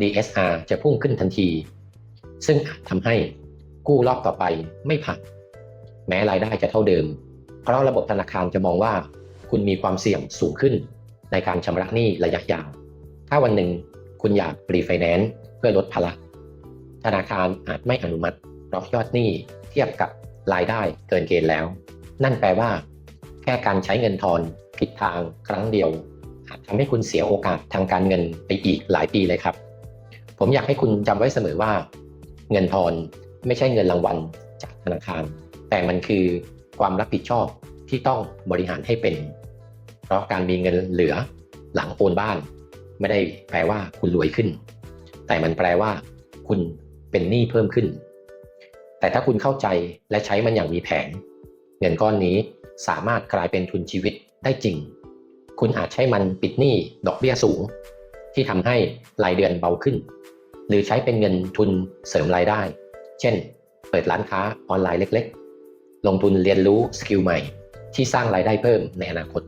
DSR จะพุ่งขึ้นทันที ซึ่งอาจทำให้กู้รอบต่อไปไม่ผ่านแม้รายได้จะเท่าเดิม เพราะระบบธนาคารจะมองว่า คุณมีความเสี่ยงสูงขึ้นในการชำระหนี้ระยะยาว ถ้าวันหนึ่งคุณอยากรีไฟแนนซ์เพื่อลดภาระธนาคารอาจไม่อนุมัติเพราะยอดหนี้เทียบกับรายได้เกินเกณฑ์แล้ว นั่นแปลว่า แค่การใช้เงินทอนผิดทางครั้งเดียวอาจทำให้คุณเสียโอกาสทางการเงินไปอีกหลายปีเลยครับ ผมอยากให้คุณจำไว้เสมอว่า เงินทอนไม่ใช่เงินรางวัลจากธนาคาร แต่มันคือความรับผิดชอบที่ต้องบริหารให้เป็น เพราะการมีเงินเหลือหลังโอนบ้าน ไม่ได้แปลว่าคุณรวยขึ้น แต่มันแปลว่า คุณเป็นหนี้เพิ่มขึ้น แต่ถ้าคุณเข้าใจและใช้มันอย่างมีแผน เงินก้อนนี้สามารถกลายเป็นทุนชีวิตได้จริง คุณอาจใช้มันปิดหนี้ดอกเบี้ยสูง ที่ทำให้รายเดือนเบาขึ้น หรือใช้เป็นเงินทุนเสริมรายได้ เช่น เปิดร้านค้าออนไลน์เล็กๆ ลงทุนเรียนรู้สกิลใหม่ ที่สร้างรายได้เพิ่มในอนาคต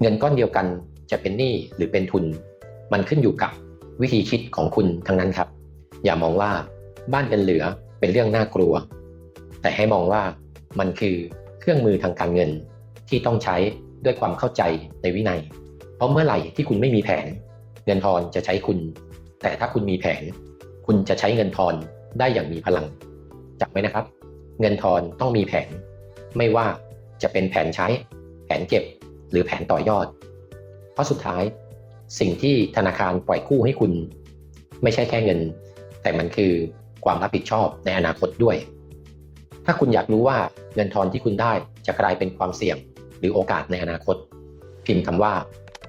เงินก้อนเดียวกันจะเป็นหนี้หรือเป็นทุน มันขึ้นอยู่กับวิธีคิดของคุณทั้งนั้นครับ อย่ามองว่าบ้านเงินเหลือเป็นเรื่องน่ากลัว แต่ให้มองว่ามันคือเครื่องมือทางการเงินที่ต้องใช้ด้วยความเข้าใจในวินัย เพราะเมื่อไหร่ที่คุณไม่มีแผน เงินทอนจะใช้คุณ แต่ถ้าคุณมีแผน คุณจะใช้เงินทอนได้อย่างมีพลังจำไว้นะครับ เงินทอนต้องมีแผน ไม่ว่าจะเป็นแผนใช้ แผนเก็บ หรือแผนต่อยอด เพราะสุดท้ายสิ่งที่ธนาคารปล่อยกู้ให้คุณ ไม่ใช่แค่เงิน แต่มันคือความรับผิดชอบในอนาคตด้วย ถ้าคุณอยากรู้ว่าเงินทอนที่คุณได้จะกลายเป็นความเสี่ยง หรือโอกาสในอนาคต พิมพ์คำว่า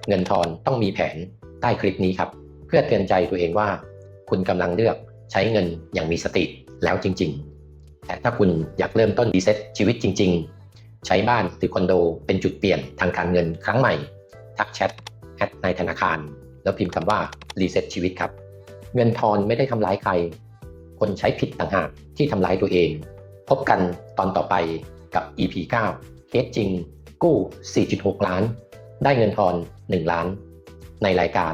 เงินทอนต้องมีแผนใต้คลิปนี้ครับ เพื่อเตือนใจตัวเองว่า คุณกำลังเลือกใช้เงินอย่างมีสติแล้วจริง ๆ แต่ถ้าคุณอยากเริ่มต้นรีเซ็ตชีวิตจริง ๆ ใช้บ้านหรือคอนโดเป็นจุดเปลี่ยนทางการเงินครั้งใหม่ ทักแชทแอดในธนาคาร แล้วพิมพ์คำว่ารีเซ็ตชีวิตครับ เงินทอนไม่ได้ทำร้ายใคร คนใช้ผิดต่างหากที่ทำร้ายตัวเอง พบกันตอนต่อไปกับ EP 9 เคสจริงกู้ 4.6 ล้าน ได้เงินทอน 1 ล้าน ในรายการ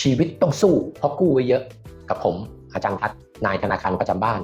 ชีวิตต้องสู้เพราะกู้ไว้เยอะ กับผมอาจารย์ทัศน์นายธนาคารประจำบ้าน